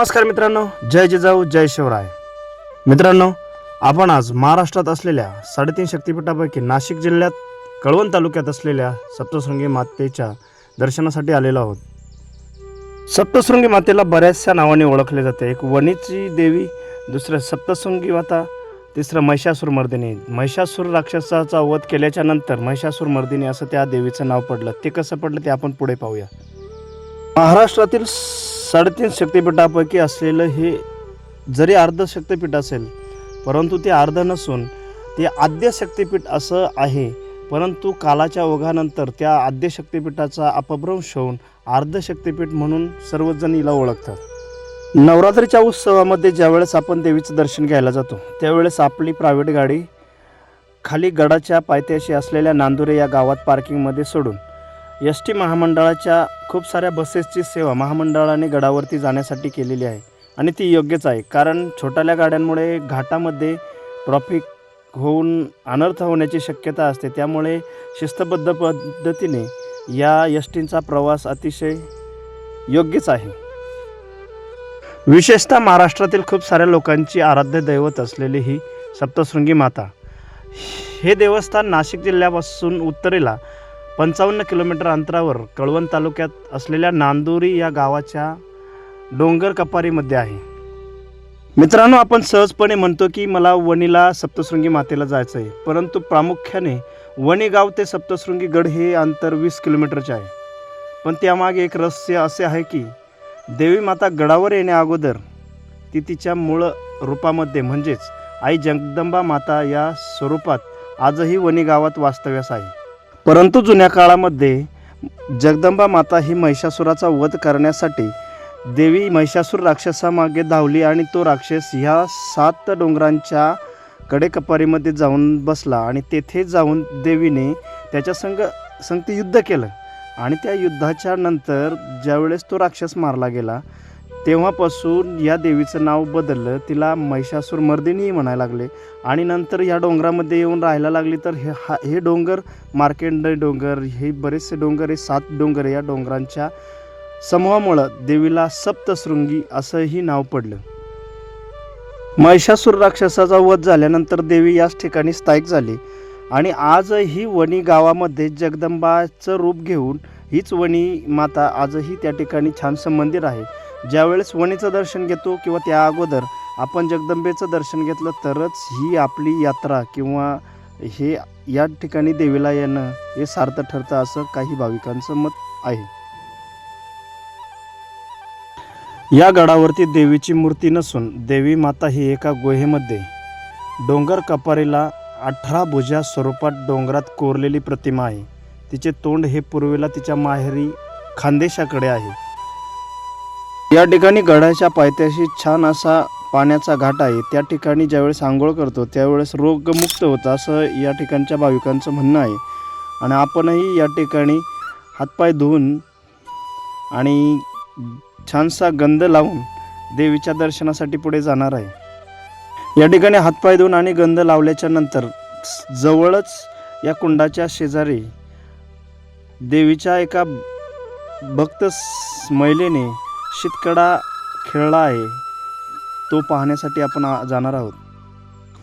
नमस्कार मित्रांनो जय जिजाऊ जय शिवराय. मित्रांनो आपण आज महाराष्ट्रात असलेल्या साडेतीन शक्तिपीठापैकी नाशिक जिल्ह्यात कळवण तालुक्यात असलेल्या सप्तशृंगी मातेच्या दर्शनासाठी आलेलो आहोत. सप्तशृंगी मातेला बऱ्याचशा नावाने ओळखले जाते. एक वणीची देवी दुसरं सप्तशृंगी माता तिसरं महिषासूर मर्दिनी. महिषासूर राक्षसाचा वध केल्याच्यानंतर महिषासूर मर्दिनी असं त्या देवीचं नाव पडलं. ते कसं पडलं ते आपण पुढे पाहूया. महाराष्ट्रातील साडेतीन शक्तिपीठापैकी असलेलं हे जरी अर्ध शक्तिपीठ असेल परंतु ते अर्ध नसून ते आद्य शक्तिपीठ असं आहे. परंतु कालाच्या ओघानंतर त्या आद्य शक्तिपीठाचा अपभ्रंश होऊन अर्ध शक्तिपीठ म्हणून सर्वजण हिला ओळखतात. नवरात्रीच्या उत्सवामध्ये ज्यावेळेस आपण देवीचं दर्शन घ्यायला जातो त्यावेळेस आपली प्रायव्हेट गाडी खाली गडाच्या पायथ्याशी असलेल्या नांदुरे या गावात पार्किंगमध्ये सोडून एस टी महामंडळाच्या खूप साऱ्या बसेसची सेवा महामंडळाने गडावरती जाण्यासाठी केलेली आहे. आणि ती योग्यच आहे. कारण छोट्याल्या गाड्यांमुळे घाटामध्ये ट्रॉफिक होऊन अनर्थ होण्याची शक्यता असते. त्यामुळे शिस्तबद्ध पद्धतीने या एस टींचा प्रवास अतिशय योग्यच आहे. विशेषतः महाराष्ट्रातील खूप साऱ्या लोकांची आराध्य दैवत असलेली ही सप्तशृंगी माता. हे देवस्थान नाशिक जिल्ह्यापासून उत्तरेला पंचावन्न किलोमीटर अंतरावर कळवण तालुक्यात असलेल्या नांदुरी या गावाच्या डोंगर कपारीमध्ये आहे. मित्रांनो आपण सहजपणे म्हणतो की मला वणीला सप्तशृंगी मातेला जायचं आहे परंतु प्रामुख्याने वणी गाव ते सप्तशृंगी गड हे अंतर वीस किलोमीटरचे आहे. पण त्यामागे एक रहस्य असे आहे की देवी माता गडावर येण्याअगोदर ती तिच्या मूळ रूपामध्ये म्हणजेच आई जगदंबा माता या स्वरूपात आजही वणी गावात वास्तव्यास आहे. परंतु जुन्या काळामध्ये जगदंबा माता ही महिषासुराचा वध करण्यासाठी देवी महिषासूर राक्षसामागे धावली आणि तो राक्षस ह्या सात डोंगरांच्या कडेकपारीमध्ये जाऊन बसला आणि तेथे जाऊन देवीने त्याच्या संग संगती युद्ध केलं. आणि त्या युद्धाच्या नंतर ज्यावेळेस तो राक्षस मारला गेला तेव्हापासून या देवीचं नाव बदललं. तिला महिषासूर मर्दिनीही म्हणायला लागले. आणि नंतर या डोंगरामध्ये येऊन राहायला लागली तर हे हा हे डोंगर मार्केंड डोंगर हे बरेचसे डोंगर हे सात डोंगर या डोंगरांच्या समूहामुळं देवीला सप्तशृंगी असंही नाव पडलं. महिषासूर राक्षसाचा वध झाल्यानंतर देवी याच ठिकाणी स्थायिक झाली. आणि आजही वणी गावामध्ये जगदंबाचं रूप घेऊन हीच वणी माता आजही त्या ठिकाणी छानसं मंदिर आहे. ज्यावेळेस वणीचं दर्शन घेतो किंवा त्या अगोदर आपण जगदंबेचं दर्शन घेतलं तरच ही आपली यात्रा किंवा हे या ठिकाणी देवीला येणं हे सार्थ ठरतं असं काही भाविकांचं मत आहे. या गडावरती देवीची मूर्ती नसून देवी माता ही एका गुहेमध्ये डोंगर कपारीला अठरा भुजा स्वरूपात डोंगरात कोरलेली प्रतिमा आहे. तिचे तोंड हे पूर्वेला तिच्या माहेरी खानदेशाकडे आहे. या ठिकाणी गडाच्या पायथ्याशी छान असा पाण्याचा घाट आहे. त्या ठिकाणी ज्यावेळेस आंघोळ करतो त्यावेळेस रोगमुक्त होतं असं या ठिकाणच्या भाविकांचं म्हणणं आहे. आणि आपणही या ठिकाणी हातपाय धुवून आणि छानसा गंध लावून देवीच्या दर्शनासाठी पुढे जाणार आहे. या ठिकाणी हातपाय धुवून आणि गंध लावल्याच्या नंतर जवळच या कुंडाच्या शेजारी देवीच्या एका भक्त महिलेने शीतकडा खेळला आहे. तो पाहण्यासाठी आपण जाणार आहोत.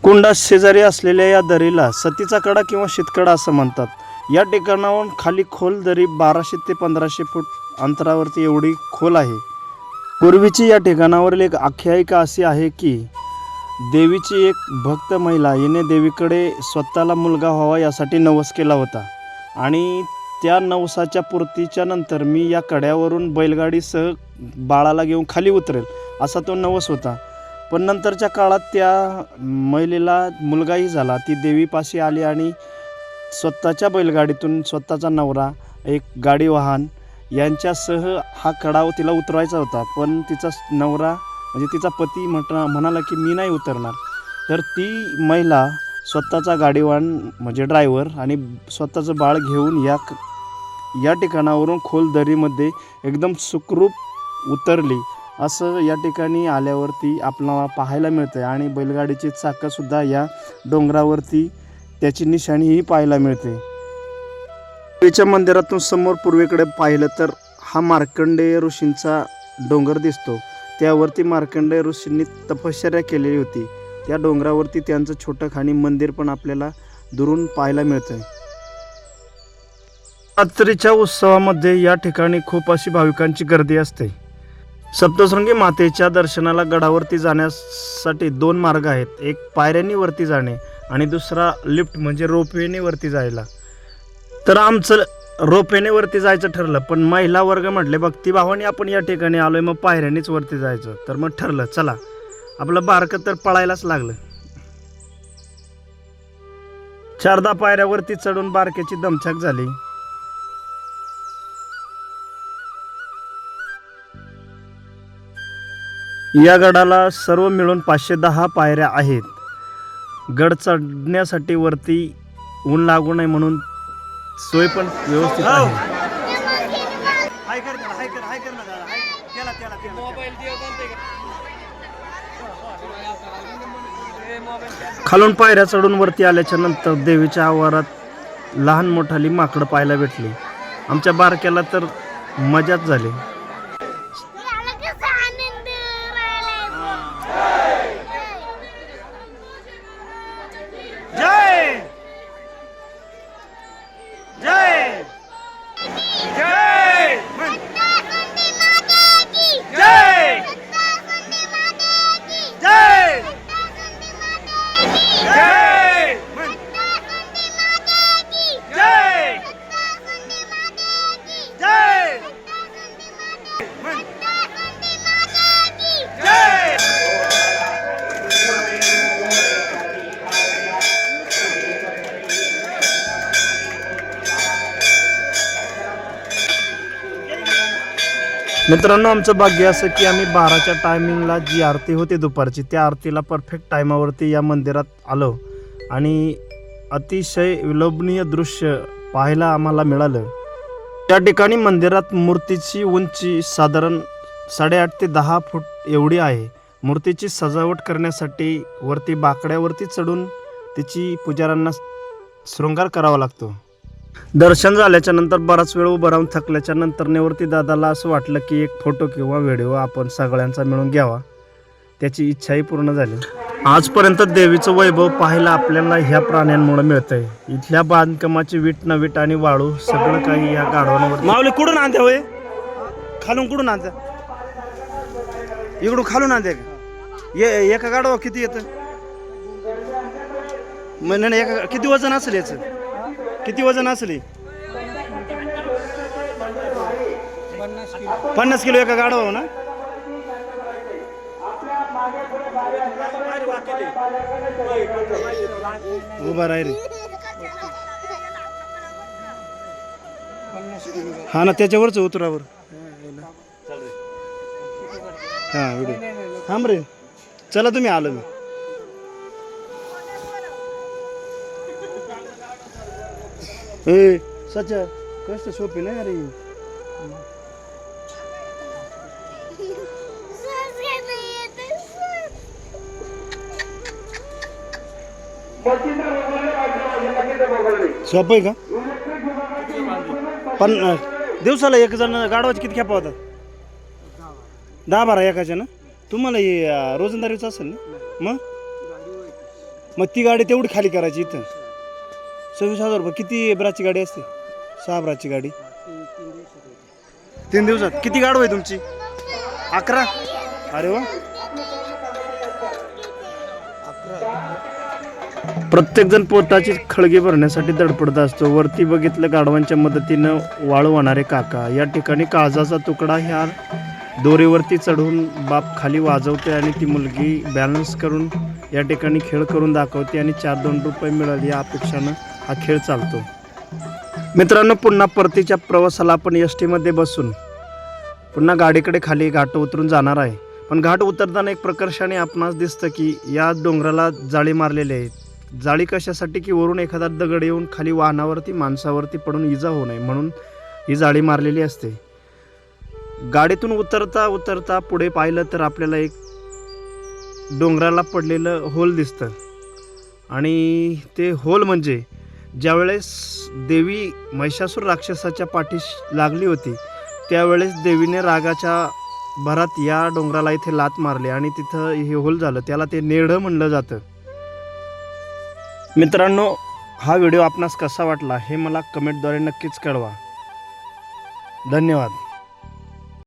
कुंडा शेजारी असलेल्या या दरीला सतीचा कडा किंवा शीतकडा असं म्हणतात. या ठिकाणाहून खाली खोल दरी बाराशे ते पंधराशे फूट अंतरावरती एवढी खोल आहे. पूर्वीची या ठिकाणावरील एक आख्यायिका अशी आहे की देवीची एक भक्त महिला हिने देवीकडे स्वतःला मुलगा व्हावा यासाठी नवस केला होता. आणि त्या नवसाच्या पूर्तीच्या नंतर मी या कड्यावरून बैलगाडीसह बाळाला घेऊन खाली उतरेल असा तो नवस होता. पण नंतरच्या काळात त्या महिलेला मुलगाही झाला. ती देवीपाशी आली आणि स्वतःच्या बैलगाडीतून स्वतःचा नवरा एक गाडी वाहन यांच्यासह हा कडाव तिला उतरवायचा होता. पण तिचा नवरा म्हणजे तिचा पती म्हटला म्हणाला की मी नाही उतरणार. तर ती महिला स्वतःचा गाडीवान म्हणजे ड्रायव्हर आणि स्वतःचं बाळ घेऊन या क- या ठिकाणावरून खोल दरीमध्ये एकदम सुखरूप उतरली. असं या ठिकाणी आल्यावरती आपल्याला पाहायला मिळतं आणि बैलगाडीची चाकंसुद्धा या डोंगरावरती त्याची निशाणीही पाहायला मिळते. देवीच्या मंदिरातून समोर पूर्वेकडे पाहिलं तर हा मार्कंडेय ऋषींचा डोंगर दिसतो. त्यावरती मार्कंडेय ऋषींनी तपश्चर्या केलेली होती. त्या डोंगरावरती त्यांचं छोटं खाणी मंदिर पण आपल्याला दुरून पाहायला मिळतं रात्रीच्या उत्सवामध्ये या ठिकाणी खूप अशी भाविकांची गर्दी असते. सप्तशृंगी मातेच्या दर्शनाला गडावरती जाण्यासाठी दोन मार्ग आहेत. एक पायऱ्यांनी वरती जाणे आणि दुसरा लिफ्ट म्हणजे रोपवेने वरती जायला. तर आमचं रोपवेने वरती जायचं ठरलं पण महिला वर्ग म्हटले भक्तीभावानी आपण या ठिकाणी आलोय मग पायऱ्यानेच वरती जायचं. तर मग ठरलं चला आपलं बारकं तर पळायलाच लागलं. चारदा पायऱ्यावरती चढून बारक्याची दमछाक झाली. या गडाला सर्व मिळून पाचशे दहा पायऱ्या आहेत. गड चढण्यासाठी वरती ऊन लागू नये म्हणून सोय पण व्यवस्थित आहे. खालून पायऱ्या चढून वरती आल्याच्यानंतर देवीच्या आवारात लहान मोठाली माकडं पाहायला भेटली. आमच्या बारक्याला तर मजाच झाली. मित्रांनो आमचं भाग्य असं की आम्ही बाराच्या टायमिंगला जी आरती होती दुपारची त्या आरतीला परफेक्ट टायमावरती या मंदिरात आलो. आणि अतिशय विलोभनीय दृश्य पाहायला आम्हाला मिळालं. त्या ठिकाणी मंदिरात मूर्तीची उंची साधारण साडेआठ ते दहा फूट एवढी आहे. मूर्तीची सजावट करण्यासाठी वरती बाकड्यावरती चढून तिची पुजाऱ्यांना शृंगार करावा लागतो. दर्शन झाल्याच्यानंतर बराच वेळ उभं राहून थकल्याच्या नंतर निवृत्ती दादाला असं वाटलं की एक फोटो किंवा व्हिडिओ आपण सगळ्यांचा मिळून घ्यावा. त्याची इच्छाही पूर्ण झाली. आजपर्यंत देवीचं वैभव पाहायला आपल्याला ह्या प्राण्यांमुळे मिळतंय. इथल्या बांधकामाची वीट न वीट आणि वाळू सगळं काही या गाढवांवर माऊली कुठून आणते होय? खालून कुठून आणते? इकडून खालून आणते ये एका गाडवा किती येतं? म्हणजे एका किती वजन असेल याचं? किती वजन असेल? पन्नास किलो एका गाडवा हो ना? उभा राही रे. हा ना त्याच्यावरच उतरावर. हा थांब रे. चला तुम्ही आलो मी. ए। सच्चा कष्ट सोपी नाही अरे सोपं आहे का? पण दिवसाला एक जण गाडवाचे किती खेपा होतात? दहा बारा एकाच्या ना? तुम्हाला हे रोजंदारीचं असेल ना? मग? मग ती गाडी तेवढी खाली करायची इथं. सव्वीस हजार रुपये. किती ब्राची गाडी असते? सहा ब्राची गाडी. तीन दिवसात. किती गाडव आहे तुमची? अकरा? अरे वा. प्रत्येक जण पोटाची खळगी भरण्यासाठी धडपडत असतो. वरती बघितलं गाढवांच्या मदतीनं वाळू होणारे काका. या ठिकाणी काळजाचा तुकडा ह्या दोरीवरती चढून बाप खाली वाजवते आणि ती मुलगी बॅलन्स करून या ठिकाणी खेळ करून दाखवते आणि चार दोन रुपये मिळाले या अपेक्षानं. हा खेळ चालतो. मित्रांनो पुन्हा परतीच्या प्रवासाला आपण एस टीमध्ये बसून पुन्हा गाडीकडे खाली घाट उतरून जाणार आहे. पण घाट उतरताना एक प्रकर्षाने आपणास दिसतं की या डोंगराला जाळी मारलेली आहे. जाळी कशासाठी? की वरून एखादा दगड येऊन खाली वाहनावरती माणसावरती पडून इजा होऊ नये म्हणून ही जाळी मारलेली असते. गाडीतून उतरता उतरता पुढे पाहिलं तर आपल्याला एक डोंगराला पडलेलं होल दिसतं. आणि ते होल म्हणजे ज्यावेळेस देवी महिषासूर राक्षसाच्या पाठीस लागली होती त्यावेळेस देवीने रागाच्या भरात या डोंगराला इथे लात मारली आणि तिथं हे होल झालं. त्याला ते नेढं म्हणलं जातं. मित्रांनो हा व्हिडिओ आपणास कसा वाटला हे मला कमेंटद्वारे नक्कीच कळवा. धन्यवाद.